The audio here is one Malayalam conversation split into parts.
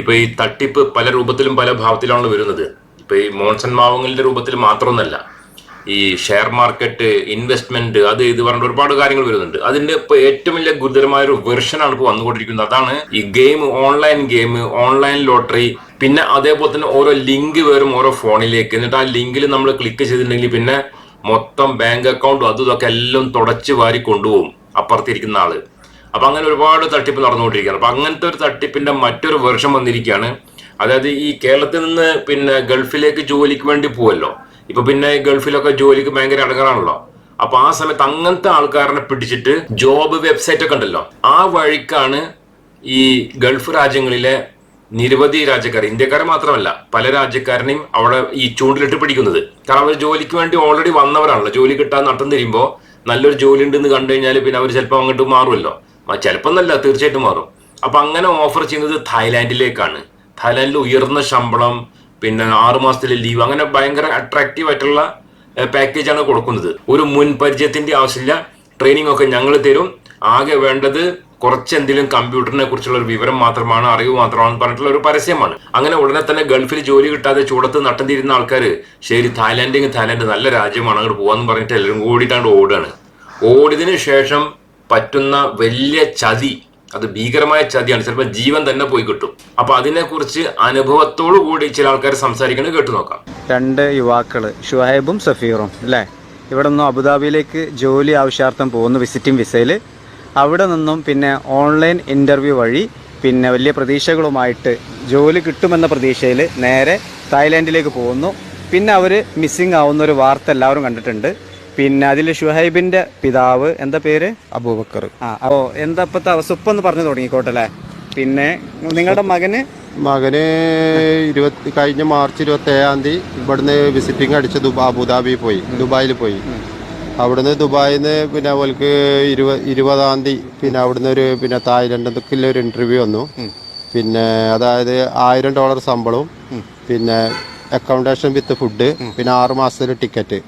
ഇപ്പൊ ഈ തട്ടിപ്പ് പല രൂപത്തിലും പല ഭാവത്തിലാണല്ലോ വരുന്നത്. ഇപ്പൊ ഈ മോൺസൺ മാവങ്ങളുടെ രൂപത്തിൽ മാത്രമൊന്നല്ല. ഈ ഷെയർ മാർക്കറ്റ് ഇൻവെസ്റ്റ്മെന്റ് അത് ഇത് പറഞ്ഞ ഒരുപാട് കാര്യങ്ങൾ വരുന്നുണ്ട്. അതിന്റെ ഇപ്പൊ ഏറ്റവും വലിയ ഗുരുതരമായ ഒരു വെർഷനാണ് ഇപ്പോൾ വന്നുകൊണ്ടിരിക്കുന്നത്. അതാണ് ഈ game online game online lottery പിന്നെ അതേപോലെ തന്നെ ഓരോ ലിങ്ക് വരും ഓരോ ഫോണിലേക്ക്. എന്നിട്ട് ആ ലിങ്കിൽ നമ്മൾ ക്ലിക്ക് ചെയ്തിട്ടുണ്ടെങ്കിൽ പിന്നെ മൊത്തം ബാങ്ക് അക്കൗണ്ടും അതും ഇതൊക്കെ എല്ലാം തുടച്ചു വാരി കൊണ്ടുപോകും അപ്പുറത്തിരിക്കുന്ന ആൾ. അപ്പൊ അങ്ങനെ ഒരുപാട് തട്ടിപ്പ് നടന്നുകൊണ്ടിരിക്കുകയാണ്. അപ്പൊ അങ്ങനത്തെ ഒരു തട്ടിപ്പിന്റെ മറ്റൊരു വേർഷൻ വന്നിരിക്കുകയാണ്. അതായത് ഈ കേരളത്തിൽ നിന്ന് പിന്നെ ഗൾഫിലേക്ക് ജോലിക്ക് വേണ്ടി പോവല്ലോ. ഇപ്പൊ പിന്നെ ഗൾഫിലൊക്കെ ജോലിക്ക് ഭയങ്കര അടങ്ങാറാണല്ലോ അപ്പൊ ആ സമയത്ത് അങ്ങനത്തെ ആൾക്കാരനെ പിടിച്ചിട്ട് ജോബ് വെബ്സൈറ്റ് ഒക്കെ ഉണ്ടല്ലോ. ആ വഴിക്കാണ് ഈ ഗൾഫ് രാജ്യങ്ങളിലെ നിരവധി രാജ്യക്കാർ ഇന്ത്യക്കാരെ മാത്രമല്ല പല രാജ്യക്കാരനെയും അവിടെ ഈ ചൂണ്ടിലിട്ട് പിടിക്കുന്നത്. കാരണം അവർ ജോലിക്ക് വേണ്ടി ഓൾറെഡി വന്നവരാണല്ലോ. ജോലി കിട്ടാൻ നട്ടം തിരിയുമ്പോൾ നല്ലൊരു ജോലി ഉണ്ടെന്ന് കണ്ടു കഴിഞ്ഞാൽ പിന്നെ അവർ ചിലപ്പോൾ അങ്ങോട്ട് മാറുമല്ലോ. ചിലപ്പോൾ നല്ല തീർച്ചയായിട്ടും മാറും. അപ്പൊ അങ്ങനെ ഓഫർ ചെയ്യുന്നത് തായ്ലാന്റിലേക്കാണ്. തായ്ലാന്റിൽ ഉയർന്ന ശമ്പളം പിന്നെ ആറു മാസത്തിലെ ലീവ് അങ്ങനെ ഭയങ്കര അട്രാക്റ്റീവ് ആയിട്ടുള്ള പാക്കേജ് ആണ് കൊടുക്കുന്നത്. ഒരു മുൻ പരിചയത്തിന്റെ ആവശ്യമില്ല. ട്രെയിനിങ് ഒക്കെ ഞങ്ങൾ തരും. ആകെ വേണ്ടത് കുറച്ചെന്തെങ്കിലും കമ്പ്യൂട്ടറിനെ കുറിച്ചുള്ള ഒരു വിവരം മാത്രമാണ് അറിവ് മാത്രമാണ് പറഞ്ഞിട്ടുള്ള ഒരു പരസ്യമാണ്. അങ്ങനെ ഉടനെ തന്നെ ഗൾഫിൽ ജോലി കിട്ടാതെ ചൂടത്ത് നട്ടന്തിരുന്ന ആൾക്കാർ ശരി തായ്ലാന്റിങ് തായ്ലാൻഡ് നല്ല രാജ്യമാണ് അങ്ങോട്ട് പോകാന്ന് പറഞ്ഞിട്ട് എല്ലാവരും കൂടിയിട്ടാണ്ട് ഓടുകയാണ് ഓടിയതിനു ശേഷം പറ്റുന്ന വലിയ ചതി അത് ഭീകരമായ ചതിയാണ്. ചിലപ്പോൾ ജീവൻ തന്നെ പോയി കിട്ടും. അപ്പൊ അതിനെക്കുറിച്ച് അനുഭവത്തോടു കൂടി ചില ആൾക്കാർ സംസാരിക്കുന്നത് കേട്ടു നോക്കാം. രണ്ട് യുവാക്കൾ ഷുഹൈബും സഫീറും അല്ലേ ഇവിടെ നിന്നും അബുദാബിയിലേക്ക് ജോലി ആവശ്യാർത്ഥം പോകുന്നു വിസിറ്റിംഗ് വിസയിൽ അവിടെ നിന്നും പിന്നെ ഓൺലൈൻ ഇന്റർവ്യൂ വഴി പിന്നെ വലിയ പ്രതീക്ഷകളുമായിട്ട് ജോലി കിട്ടുമെന്ന പ്രതീക്ഷയിൽ നേരെ തായ്ലാൻഡിലേക്ക് പോകുന്നു. പിന്നെ അവർ മിസ്സിംഗ് ആവുന്ന ഒരു വാർത്ത എല്ലാവരും കണ്ടിട്ടുണ്ട്. പിന്നെ അതിൽ ഷുഹൈബിന്റെ പിതാവ് എന്താ പേര്? അബൂബക്കർ. ആ അപ്പോ എന്താ ഇപ്പത്തെ അവസ്ഥ? ഇപ്പം ഒന്ന് പറഞ്ഞു തുടങ്ങിക്കോട്ടെ അല്ലേ പിന്നെ നിങ്ങളുടെ മകന്? മകന് ഇരുപത്തി കഴിഞ്ഞ മാർച്ച് ഇരുപത്തി ഏഴാം തീയതി ഇവിടുന്ന് വിസിറ്റിംഗ് അടിച്ച് ദുബാ അബുദാബി പോയി ദുബായിൽ പോയി. അവിടുന്ന് ദുബായിൽ നിന്ന് പിന്നെ അവൾക്ക് ഇരുപ ഇരുപതാം തീയതി പിന്നെ അവിടുന്ന് ഒരു പിന്നെ തായ്ലൻഡിൽ ഒരു ഇന്റർവ്യൂ വന്നു. പിന്നെ അതായത് ആയിരം ഡോളർ ശമ്പളവും പിന്നെ അക്കോമഡേഷൻ വിത്ത് ഫുഡ് പിന്നെ ആറു മാസത്തിൽ ടിക്കറ്റ്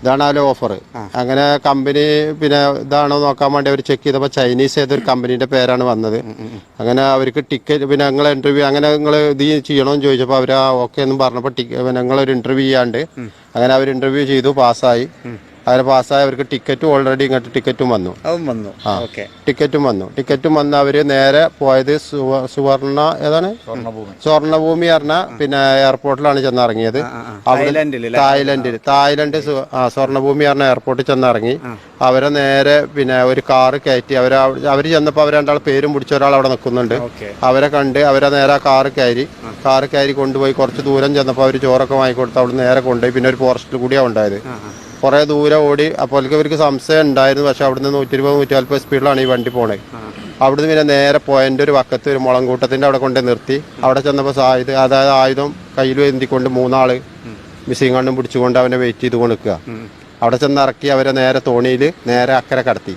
ഇതാണ് അതിലെ ഓഫർ അങ്ങനെ കമ്പനി പിന്നെ ഇതാണോ നോക്കാൻ വേണ്ടി അവർ ചെക്ക് ചെയ്തപ്പോൾ ചൈനീസ് ഏതൊരു കമ്പനിയുടെ പേരാണ് വന്നത്. അങ്ങനെ അവർക്ക് ടിക്കറ്റ് പിന്നെ ഞങ്ങൾ ഇന്റർവ്യൂ അങ്ങനെ നിങ്ങൾ ഇത് ചെയ്യണമെന്ന് ചോദിച്ചപ്പോൾ അവർ ആ ഓക്കെ എന്നും പറഞ്ഞപ്പോൾ ടിക്കറ്റ് പിന്നെ നിങ്ങളൊരു ഇന്റർവ്യൂ ചെയ്യാണ്ട് അങ്ങനെ അവർ ഇന്റർവ്യൂ ചെയ്തു പാസ്സായി അങ്ങനെ പാസ്സായവർക്ക് ടിക്കറ്റും ഓൾറെഡി ഇങ്ങോട്ട് ടിക്കറ്റും വന്നു. അതും വന്നു. ഓക്കെ. ടിക്കറ്റും വന്നു. ടിക്കറ്റും വന്ന് അവർ നേരെ പോയത് സുവ- സുവർണ ഏതാണ്? സ്വർണഭൂമി. പറഞ്ഞ പിന്നെ എയർപോർട്ടിലാണ് ചെന്നിറങ്ങിയത്. തായ്ലൻഡിൽ തായ്ലൻഡിൽ തായ്ലൻഡ് സു- ആ സ്വർണഭൂമി പറഞ്ഞ എയർപോർട്ടിൽ ചെന്നിറങ്ങി. അവരെ നേരെ പിന്നെ ഒരു കാറ് കയറ്റി. അവർ അവ- അവർ ചെന്നപ്പോ അവർ രണ്ടാൾ പേരും പിടിച്ച ഒരാൾ അവിടെ നിൽക്കുന്നുണ്ട് ഓക്കെ. അവരെ കണ്ട് അവരെ നേരെ ആ കാറ് കയറി. കാറ് കയറി കൊണ്ടുപോയി. കുറച്ച് ദൂരം ചെന്നപ്പോൾ അവർ ചോറൊക്കെ വാങ്ങിക്കൊടുത്ത് അവിടെ നേരെ കൊണ്ടുപോയി. പിന്നെ ഒരു ഫോറസ്റ്റിൽ കൂടിയാണ് ഉണ്ടായത്. കുറേ ദൂരെ ഓടി അപ്പോൾ ഇവർക്ക് സംശയം ഉണ്ടായിരുന്നു. പക്ഷെ അവിടുന്ന് നൂറ്റി ഇരുപത് നൂറ്റി നാൽപ്പത് സ്പീഡിലാണ് ഈ വണ്ടി പോണത് അവിടുന്ന് പിന്നെ നേരെ പോയതിന്റെ ഒരു വക്കത്ത് ഒരു മുളങ്കൂട്ടത്തിന്റെ അവിടെ കൊണ്ട് നിർത്തി. അവിടെ ചെന്നപ്പോൾ സായുധ അതായത് ആയുധം കയ്യിൽ എന്തിക്കൊണ്ട് മൂന്നാൾ മിസ്സിങ് കണ്ണും പിടിച്ചുകൊണ്ട് അവനെ വെയിറ്റ് ചെയ്ത് നിൽക്കുക അവിടെ ചെന്ന് ഇറക്കി അവരെ നേരെ തോണിയിൽ നേരെ അക്കരെ കടത്തി.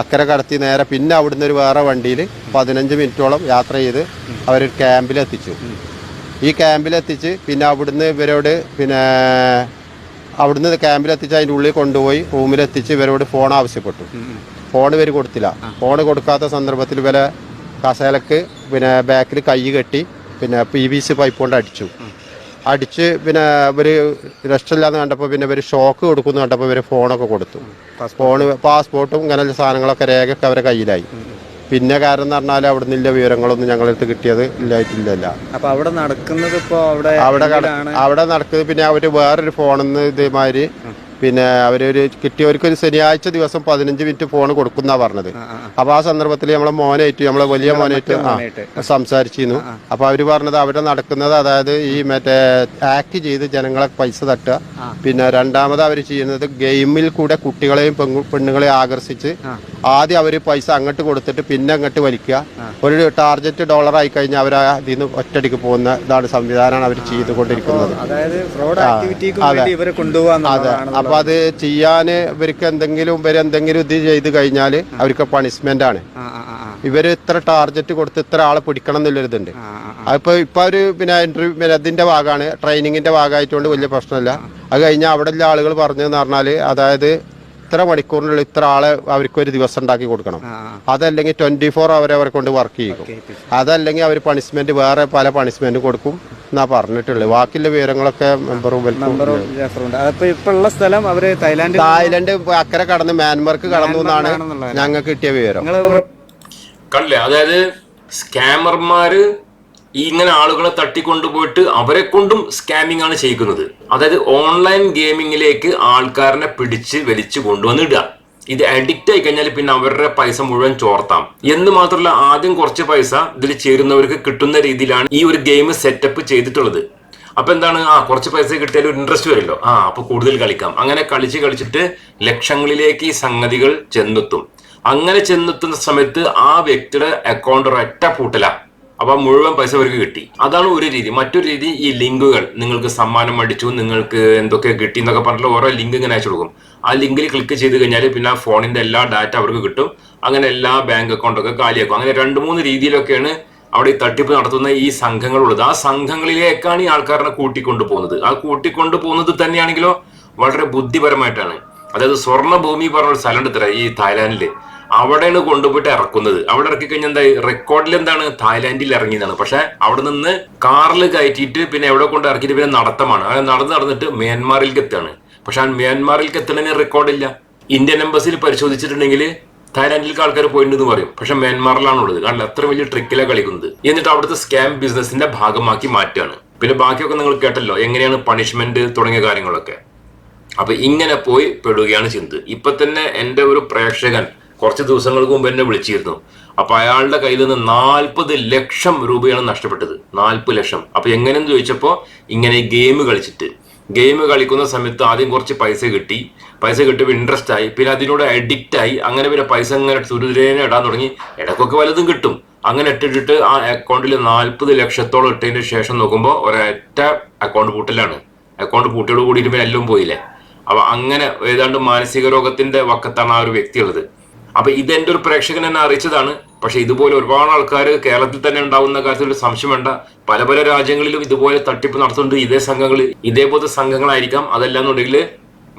അക്കരെ കടത്തി നേരെ പിന്നെ അവിടുന്ന് ഒരു വേറെ വണ്ടിയിൽ പതിനഞ്ച് മിനിറ്റോളം യാത്ര ചെയ്ത് അവരൊരു ക്യാമ്പിലെത്തിച്ചു. ഈ ക്യാമ്പിലെത്തിച്ച് പിന്നെ അവിടുന്ന് ഇവരോട് പിന്നെ അവിടുന്ന് ക്യാമ്പിലെത്തിച്ച് അതിന്റെ ഉള്ളിൽ കൊണ്ടുപോയി റൂമിലെത്തിച്ച് ഇവരോട് ഫോൺ ആവശ്യപ്പെട്ടു. ഫോൺ ഇവർ കൊടുത്തില്ല. ഫോൺ കൊടുക്കാത്ത സന്ദർഭത്തിൽ ഇവരെ കസേലക്ക് പിന്നെ ബാക്കിൽ കൈ കെട്ടി പിന്നെ പി വി സി പൈപ്പ് കൊണ്ട് അടിച്ചു. അടിച്ച് പിന്നെ ഇവർ രക്ഷയില്ലാന്ന് കണ്ടപ്പോൾ പിന്നെ ഇവർ ഷോക്ക് കൊടുക്കുന്നു കണ്ടപ്പോൾ ഇവർ ഫോണൊക്കെ കൊടുത്തു. ഫോണ് പാസ്പോർട്ടും ഇങ്ങനെ സാധനങ്ങളൊക്കെ രേഖയൊക്കെ അവരെ കയ്യിലായി. പിന്നെ കാരണം എന്ന് പറഞ്ഞാൽ അവിടെ നിന്നില്ല വിവരങ്ങളൊന്നും ഞങ്ങളടുത്ത് കിട്ടിയത് ഇല്ലായിട്ടില്ലല്ല. അപ്പൊ അവിടെ നടക്കുന്നത് ഇപ്പോ അവിടെ അവിടെ കട- അവിടെ നടക്കുന്നത് പിന്നെ അവർ വേറൊരു ഫോണിൽ നിന്ന് ഇതേമാതിരി പിന്നെ അവരൊരു കിട്ടിയവർക്ക് ഒരു ശനിയാഴ്ച ദിവസം പതിനഞ്ച് മിനിറ്റ് ഫോൺ കൊടുക്കുന്ന പറഞ്ഞത്. അപ്പൊ ആ സന്ദർഭത്തിൽ നമ്മളെ മോനായിട്ട് നമ്മളെ വലിയ മോനായിട്ട് സംസാരിച്ചിരുന്നു. അപ്പൊ അവർ പറഞ്ഞത് അവിടെ നടക്കുന്നത് അതായത് ഈ മറ്റേ ആക്ട് ചെയ്ത് ജനങ്ങളെ പൈസ തട്ടുക. പിന്നെ രണ്ടാമത് അവർ ചെയ്യുന്നത് ഗെയിമിൽ കൂടെ കുട്ടികളെയും പെണ്ണു- പെണ്ണുങ്ങളെയും ആകർഷിച്ച് ആദ്യം അവർ പൈസ അങ്ങോട്ട് കൊടുത്തിട്ട് പിന്നെ അങ്ങോട്ട് വലിക്കുക. ഒരു ടാർജറ്റ് ഡോളർ ആയി കഴിഞ്ഞാൽ അവർ അതിൽ നിന്ന് ഒറ്റടിക്ക് പോകുന്ന ഇതാണ് സംവിധാനമാണ് അവർ ചെയ്തുകൊണ്ടിരിക്കുന്നത്. അതായത് ഫ്രോഡ് ആക്ടിവിറ്റിക്ക് വേണ്ടി ഇവരെ കൊണ്ടുപോകാന്നുള്ളതാണ് അപ്പൊ അത് ചെയ്യാന് ഇവർക്ക് എന്തെങ്കിലും ഇവർ എന്തെങ്കിലും ഇത് ചെയ്ത് കഴിഞ്ഞാൽ അവർക്ക് പണിഷ്മെന്റ് ആണ്. ഇവർ ഇത്ര ടാർജറ്റ് കൊടുത്ത് ഇത്ര ആളെ പിടിക്കണം എന്നുള്ളൊരിതുണ്ട് ആ. ഇപ്പൊ ഒരു പിന്നെ ഇന്റർവ്യൂ പിന്നെ അതിന്റെ ഭാഗമാണ്. ട്രെയിനിങ്ങിന്റെ ഭാഗമായിട്ടുണ്ട് വലിയ പ്രശ്നമില്ല. അത് കഴിഞ്ഞാൽ അവിടെ ഉള്ള ആളുകൾ പറഞ്ഞതെന്ന് പറഞ്ഞാൽ അതായത് ഇത്ര മണിക്കൂറിനുള്ളിൽ ഇത്ര ആളെ അവർക്ക് ഒരു ദിവസം ഉണ്ടാക്കി കൊടുക്കണം. അതല്ലെങ്കിൽ ട്വന്റി ഫോർ അവർ അവരെ കൊണ്ട് വർക്ക് ചെയ്യും അതല്ലെങ്കിൽ അവർ പണിഷ്മെന്റ് വേറെ പല പണിഷ്മെന്റ് കൊടുക്കും. എന്നാ പറഞ്ഞിട്ടുള്ളത് ബാക്കിയുള്ള വിവരങ്ങളൊക്കെ മെമ്പറും അതിപ്പോ ഇപ്പൊ ഉള്ള സ്ഥലം അവർ തായ്ലാന്റ് തായ്ലൻഡ് അക്കരെ കടന്ന് മ്യാൻമാർക്ക് കടന്നു എന്നാണ് ഞങ്ങൾക്ക് കിട്ടിയ വിവരം. കണ്ടില്ലേ? അതായത് സ്കാമർമാര് ഈ ഇങ്ങനെ ആളുകളെ തട്ടിക്കൊണ്ടുപോയിട്ട് അവരെ കൊണ്ടും സ്കാമിംഗ് ആണ് ചെയ്യിക്കുന്നത്. അതായത് ഓൺലൈൻ ഗെയിമിങ്ങിലേക്ക് ആൾക്കാരനെ പിടിച്ച് വലിച്ചു കൊണ്ടുവന്നിടുക. ഇത് അഡിക്റ്റ് ആയി കഴിഞ്ഞാൽ പിന്നെ അവരുടെ പൈസ മുഴുവൻ ചോർത്താം. എന്ന് മാത്രമല്ല ആദ്യം കുറച്ച് പൈസ ഇതിൽ ചേരുന്നവർക്ക് കിട്ടുന്ന രീതിയിലാണ് ഈ ഒരു ഗെയിം സെറ്റപ്പ് ചെയ്തിട്ടുള്ളത്. അപ്പൊ എന്താണ്? ആ കുറച്ച് പൈസ കിട്ടിയാൽ ഒരു ഇൻട്രസ്റ്റ് വരുമല്ലോ. ആ അപ്പൊ കൂടുതൽ കളിക്കാം. അങ്ങനെ കളിച്ച് കളിച്ചിട്ട് ലക്ഷങ്ങളിലേക്ക് ഈ സംഗതികൾ ചെന്നെത്തും. അങ്ങനെ ചെന്നെത്തുന്ന സമയത്ത് ആ വ്യക്തിയുടെ അക്കൗണ്ട് ഒരൊറ്റ പൂട്ടല. അപ്പൊ മുഴുവൻ പൈസ അവർക്ക് കിട്ടി. അതാണ് ഒരു രീതി. മറ്റൊരു രീതി ഈ ലിങ്കുകൾ. നിങ്ങൾക്ക് സമ്മാനം അടിച്ചു നിങ്ങൾക്ക് എന്തൊക്കെ കിട്ടി എന്നൊക്കെ പറഞ്ഞിട്ട് ഓരോ ലിങ്ക് ഇങ്ങനെ അയച്ചു കൊടുക്കും. ആ ലിങ്കിൽ ക്ലിക്ക് ചെയ്ത് കഴിഞ്ഞാൽ പിന്നെ ഫോണിന്റെ എല്ലാ ഡാറ്റ അവർക്ക് കിട്ടും. അങ്ങനെ എല്ലാ ബാങ്ക് അക്കൗണ്ടൊക്കെ കാലിയാക്കും. അങ്ങനെ രണ്ട് മൂന്ന് രീതിയിലൊക്കെയാണ് അവിടെ ഈ തട്ടിപ്പ് നടത്തുന്ന ഈ സംഘങ്ങളുള്ളത്. ആ സംഘങ്ങളിലേക്കാണ് ഈ ആൾക്കാരനെ കൂട്ടിക്കൊണ്ടു പോകുന്നത്. ആ കൂട്ടിക്കൊണ്ടു പോകുന്നത് തന്നെയാണെങ്കിലോ വളരെ ബുദ്ധിപരമായിട്ടാണ്. അതായത് സ്വർണ ഭൂമി പറഞ്ഞ ഒരു സ്ഥലം ഉണ്ട് ഈ തായ്ലാന്റിൽ അവിടെയാണ് കൊണ്ടുപോയിട്ട് ഇറക്കുന്നത്. അവിടെ ഇറക്കി കഴിഞ്ഞാൽ എന്താ റെക്കോർഡിൽ എന്താണ്? തായ്ലാന്റിൽ ഇറങ്ങിയതാണ്. പക്ഷെ അവിടെ നിന്ന് കാറിൽ കയറ്റിയിട്ട് പിന്നെ എവിടെ കൊണ്ട് ഇറക്കിയിട്ട് പിന്നെ നടത്തമാണ്. അത് നടന്ന് നടന്നിട്ട് മ്യാൻമാറിലേക്ക് എത്തുകയാണ്. പക്ഷെ ആ മ്യാൻമാറിലേക്ക് എത്തണതിന് റെക്കോർഡില്ല ഇന്ത്യൻ എംബസിയിൽ പരിശോധിച്ചിട്ടുണ്ടെങ്കിൽ തായ്ലാന്റിലേക്ക് ആൾക്കാർ പോയിട്ടുണ്ടെന്ന് പറയും. പക്ഷെ മ്യാൻമാറിലാണുള്ളത്. കാരണം അത്ര വലിയ ട്രിക്കിലാണ് കളിക്കുന്നത്. എന്നിട്ട് അവിടുത്തെ സ്കാം ബിസിനസിന്റെ ഭാഗമാക്കി മാറ്റുകയാണ്. പിന്നെ ബാക്കിയൊക്കെ നിങ്ങൾ കേട്ടല്ലോ എങ്ങനെയാണ് പണിഷ്മെന്റ് തുടങ്ങിയ കാര്യങ്ങളൊക്കെ. അപ്പൊ ഇങ്ങനെ പോയി പെടുകയാണ് ചിന്ത് ഇപ്പൊ തന്നെ എന്റെ ഒരു പ്രേക്ഷകൻ കുറച്ച് ദിവസങ്ങൾക്ക് മുമ്പ് എന്നെ വിളിച്ചിരുന്നു. അപ്പൊ അയാളുടെ കയ്യിൽ നിന്ന് നാൽപ്പത് ലക്ഷം രൂപയാണ് നഷ്ടപ്പെട്ടത്. നാൽപ്പത് ലക്ഷം. അപ്പൊ എങ്ങനെയെന്ന് ചോദിച്ചപ്പോ ഇങ്ങനെ ഗെയിം കളിച്ചിട്ട്. ഗെയിം കളിക്കുന്ന സമയത്ത് ആദ്യം കുറച്ച് പൈസ കിട്ടി. പൈസ കിട്ടിയപ്പോൾ ഇൻട്രസ്റ്റ് ആയി. പിന്നെ അതിനോട് അഡിക്റ്റ് ആയി. അങ്ങനെ പിന്നെ പൈസ ഇങ്ങനെ തുരുതിരേനെ ഇടാൻ തുടങ്ങി. ഇടക്കൊക്കെ വലുതും കിട്ടും. അങ്ങനെ ഇട്ടിട്ടിട്ട് ആ അക്കൗണ്ടിൽ നാൽപ്പത് ലക്ഷത്തോളം ഇട്ടതിന് ശേഷം നോക്കുമ്പോൾ ഒരൊറ്റ അക്കൗണ്ട് പൂട്ടലാണ്. അക്കൗണ്ട് പൂട്ടിയോട് കൂടിയിട്ട് പിന്നെ എല്ലാം പോയില്ലേ? അപ്പൊ അങ്ങനെ ഏതാണ്ട് മാനസിക രോഗത്തിന്റെ വക്കത്താണ് ആ ഒരു വ്യക്തിയുള്ളത്. അപ്പൊ ഇതെന്റെ ഒരു പ്രേക്ഷകൻ എന്നെ അറിയിച്ചതാണ്. പക്ഷെ ഇതുപോലെ ഒരുപാട് ആൾക്കാർ കേരളത്തിൽ തന്നെ ഉണ്ടാവുന്ന കാര്യത്തിൽ സംശയം വേണ്ട. പല പല രാജ്യങ്ങളിലും ഇതുപോലെ തട്ടിപ്പ് നടത്തുന്നുണ്ട്. ഇതേ സംഘങ്ങൾ ഇതേപോലത്തെ സംഘങ്ങളായിരിക്കാം. അതല്ലാന്നുണ്ടെങ്കിൽ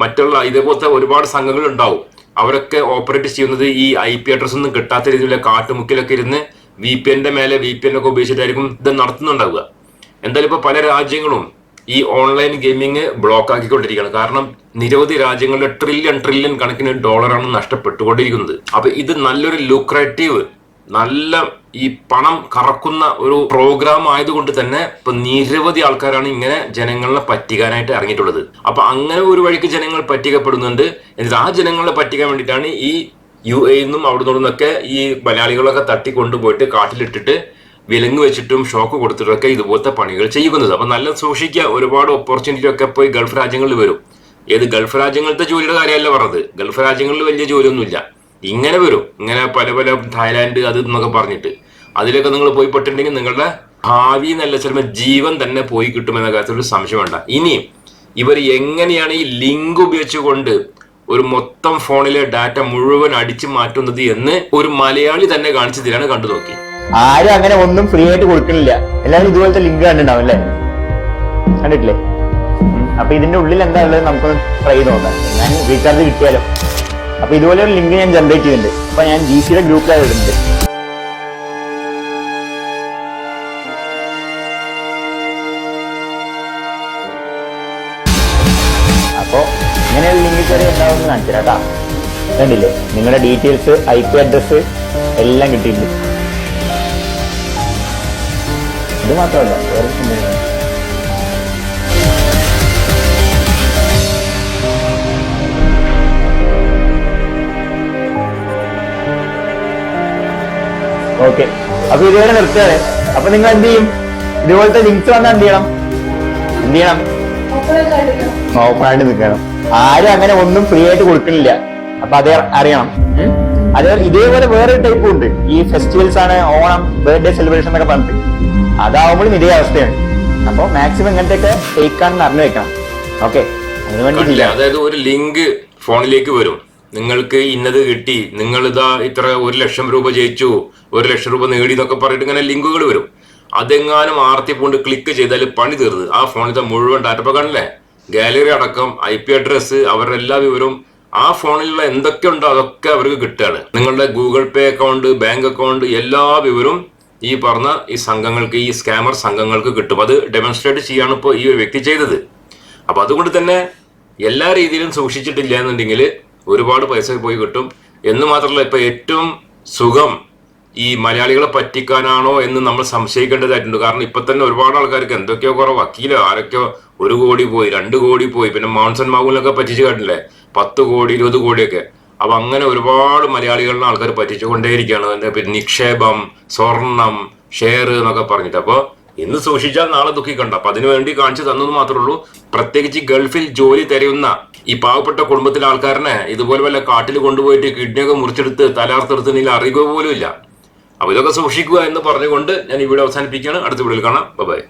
മറ്റുള്ള ഇതേപോലത്തെ ഒരുപാട് സംഘങ്ങൾ ഉണ്ടാവും. അവരൊക്കെ ഓപ്പറേറ്റ് ചെയ്യുന്നത് ഈ ഐ പി അഡ്രസ് ഒന്നും കിട്ടാത്ത രീതിയിലുള്ള കാട്ടുമുക്കിലൊക്കെ ഇരുന്ന് വി പി എന്റെ മേലെ വി പി എൻ ഒക്കെ ഉപയോഗിച്ചിട്ടായിരിക്കും ഇത് നടത്തുന്നുണ്ടാവുക. എന്തായാലും ഇപ്പൊ പല രാജ്യങ്ങളും ഈ ഓൺലൈൻ ഗെയിമിംഗ് ബ്ലോക്ക് ആക്കിക്കൊണ്ടിരിക്കുകയാണ്. കാരണം നിരവധി രാജ്യങ്ങളുടെ ട്രില്യൺ ട്രില്യൺ കണക്കിന് ഡോളറാണ് നഷ്ടപ്പെട്ടുകൊണ്ടിരിക്കുന്നത്. അപ്പൊ ഇത് നല്ലൊരു ലുക്രേറ്റീവ് നല്ല ഈ പണം കറക്കുന്ന ഒരു പ്രോഗ്രാം ആയതുകൊണ്ട് തന്നെ ഇപ്പൊ നിരവധി ആൾക്കാരാണ് ഇങ്ങനെ ജനങ്ങളെ പറ്റിക്കാനായിട്ട് ഇറങ്ങിയിട്ടുള്ളത്. അപ്പൊ അങ്ങനെ ഒരു വഴിക്ക് ജനങ്ങൾ പറ്റിക്കപ്പെടുന്നുണ്ട്. എന്നിട്ട് ആ ജനങ്ങളെ പറ്റിക്കാൻ വേണ്ടിയിട്ടാണ് ഈ യു എ നിന്നും അവിടെ നിന്നൊക്കെ ഈ മലയാളികളൊക്കെ തട്ടിക്കൊണ്ടുപോയിട്ട് കാട്ടിലിട്ടിട്ട് വിലങ്ങ് വെച്ചിട്ടും ഷോക്ക് കൊടുത്തിട്ടൊക്കെ ഇതുപോലത്തെ പണികൾ ചെയ്യുന്നത്. അപ്പം നല്ല സൂക്ഷിക്കുക ഒരുപാട് ഓപ്പർച്യൂണിറ്റി ഒക്കെ പോയി ഗൾഫ് രാജ്യങ്ങളിൽ വരും. ഏത് ഗൾഫ് രാജ്യങ്ങളിലത്തെ ജോലിയുടെ കാര്യമല്ല പറഞ്ഞത്. ഗൾഫ് രാജ്യങ്ങളിൽ വലിയ ജോലിയൊന്നുമില്ല. ഇങ്ങനെ വരും. ഇങ്ങനെ പല പല തായ്ലാൻഡ് അത് എന്നൊക്കെ പറഞ്ഞിട്ട്. അതിലൊക്കെ നിങ്ങൾ പോയി പെട്ടിട്ടുണ്ടെങ്കിൽ നിങ്ങളുടെ ഭാവി എന്നല്ല ചിലപ്പോൾ ജീവൻ തന്നെ പോയി കിട്ടുമെന്ന കാര്യത്തിൽ ഒരു സംശയം വേണ്ട. ഇനിയും ഇവർ എങ്ങനെയാണ് ഈ ലിങ്ക് ഉപയോഗിച്ചുകൊണ്ട് ഒരു മൊത്തം ഫോണിലെ ഡാറ്റ മുഴുവൻ അടിച്ചു മാറ്റുന്നത് എന്ന് ഒരു മലയാളി തന്നെ കാണിച്ചു തരാണ് കണ്ടു ആരും അങ്ങനെ ഒന്നും ഫ്രീ ആയിട്ട് കൊടുക്കണില്ല. എല്ലാവരും ഇതുപോലത്തെ ലിങ്ക് കണ്ടിട്ടുണ്ടാവും അല്ലേ? കണ്ടിട്ടില്ലേ. അപ്പൊ ഇതിന്റെ ഉള്ളിൽ എന്താ ഉള്ളത് നമുക്ക് ട്രൈ നോക്കാം. ഞാൻ റീചാർജ് കിട്ടിയാലോ? അപ്പൊ ഇതുപോലെ ഒരു ലിങ്ക് ഞാൻ ജനറേറ്റ് ചെയ്യുന്നുണ്ട്. അപ്പൊ ഞാൻ ജി സിയുടെ ഗ്രൂപ്പിലായി ഇടുന്നുണ്ട് അപ്പോ ഇങ്ങനെയുള്ള ലിങ്ക് കയറി ഉണ്ടാവുമെന്ന് കാണിച്ചു കേട്ടാ. കണ്ടില്ലേ? നിങ്ങളുടെ ഡീറ്റെയിൽസ് ഐ പി അഡ്രസ് എല്ലാം കിട്ടിയിട്ടുണ്ട്. ഇത് മാത്രമല്ല വേറെ സംഭവം ഓക്കെ അപ്പൊ ഇതുവരെ നിർത്തുകയാണ് അപ്പൊ നിങ്ങൾ എന്ത് ചെയ്യും? ഇതുപോലത്തെ ലിങ്ക്സ് വന്നാൽ എന്ത് ചെയ്യണം? എന്ത് ചെയ്യണം? ഓപ്പണായിട്ട് നിൽക്കണം. ആരും അങ്ങനെ ഒന്നും ഫ്രീ ആയിട്ട് കൊടുക്കണില്ല. അപ്പൊ അതേ അറിയണം. അതേപോലെ ഇതേപോലെ വേറെ ടൈപ്പും ഉണ്ട്. ഈ ഫെസ്റ്റിവൽസ് ആണ് ഓണം ബർത്ത്ഡേ സെലിബ്രേഷൻ എന്നൊക്കെ പറഞ്ഞിട്ട്. അതാവുമ്പോഴും ഇതേ അവസ്ഥയാണ്. അപ്പൊ മാക്സിമം ഇങ്ങനത്തെ ഫേക്കാണെന്ന് അറിഞ്ഞു വെക്കണം. ഓക്കെ? അതായത് ഒരു ലിങ്ക് ഫോണിലേക്ക് വരും. നിങ്ങൾക്ക് ഇന്നത് കിട്ടി. നിങ്ങൾ ഇതാ ഇത്ര ഒരു ലക്ഷം രൂപ ജയിച്ചു. ഒരു ലക്ഷം രൂപ നേടി എന്നൊക്കെ പറഞ്ഞിട്ട് ഇങ്ങനെ ലിങ്കുകൾ വരും. അതെങ്ങാനും ആർത്തി കൊണ്ട് ക്ലിക്ക് ചെയ്താൽ പണി തീർന്ന്. ആ ഫോണിലത്തെ മുഴുവൻ ഡാറ്റ പകണല്ലേ ഗാലറി അടക്കം ഐ പി അഡ്രസ്സ് അവരുടെ എല്ലാ വിവരവും ആ ഫോണിലുള്ള എന്തൊക്കെ ഉണ്ടോ അതൊക്കെ അവർക്ക് കിട്ടുകയാണ്. നിങ്ങളുടെ Google Pay account bank account എല്ലാ വിവരവും ഈ പറഞ്ഞ ഈ സംഘങ്ങൾക്ക് ഈ സ്കാമർ സംഘങ്ങൾക്ക് കിട്ടും. അത് ഡെമോൺസ്ട്രേറ്റ് ചെയ്യാണ് ഇപ്പോൾ ഈ വ്യക്തി ചെയ്തത്. അപ്പോൾ അതുകൊണ്ട് തന്നെ എല്ലാ രീതിയിലും സൂക്ഷിച്ചിട്ടില്ല എന്നുണ്ടെങ്കിൽ ഒരുപാട് പൈസ പോയി കിട്ടും. എന്ന് മാത്രമല്ല ഇപ്പോൾ ഏറ്റവും സുഖം ഈ മലയാളികളെ പറ്റിക്കാനാണോ എന്ന് നമ്മൾ സംശയിക്കേണ്ടതായിട്ടുണ്ട്. കാരണം ഇപ്പൊ തന്നെ ഒരുപാട് ആൾക്കാർക്ക് എന്തൊക്കെയോ കുറവ്. വക്കീലോ ആരൊക്കെയോ ഒരു കോടി പോയി രണ്ട് കോടി പോയി. പിന്നെ മോൺസൺ മാഗുലൊക്കെ പറ്റിച്ച് കാട്ടില്ലേ പത്ത് കോടി ഇരുപത് കോടിയൊക്കെ. അപ്പൊ അങ്ങനെ ഒരുപാട് മലയാളികളുടെ ആൾക്കാർ പറ്റിച്ചുകൊണ്ടേയിരിക്കുകയാണ്. അതിന്റെ പിന്നെ നിക്ഷേപം സ്വർണം ഷെയർ എന്നൊക്കെ പറഞ്ഞിട്ട്. അപ്പോൾ ഇന്ന് സൂക്ഷിച്ചാൽ നാളെ ദുഃഖിക്കണ്ട. അപ്പൊ അതിനു വേണ്ടി കാണിച്ചു തന്നത് മാത്രമേ ഉള്ളൂ. പ്രത്യേകിച്ച് ഗൾഫിൽ ജോലി തരുന്ന ഈ പാവപ്പെട്ട കുടുംബത്തിലെ ആൾക്കാരനെ ഇതുപോലെ വല്ല കാട്ടിൽ കൊണ്ടുപോയിട്ട് കിഡ്നിയൊക്കെ മുറിച്ചെടുത്ത് തലാർത്തെടുത്ത് അറിയുക പോലും ഇല്ല. അപ്പൊ ഇതൊക്കെ സൂക്ഷിക്കുക എന്ന് പറഞ്ഞുകൊണ്ട് ഞാൻ ഇവിടെ അവസാനിപ്പിക്കുകയാണ്. അടുത്ത വീഡിയോയിൽ കാണാം. ബൈ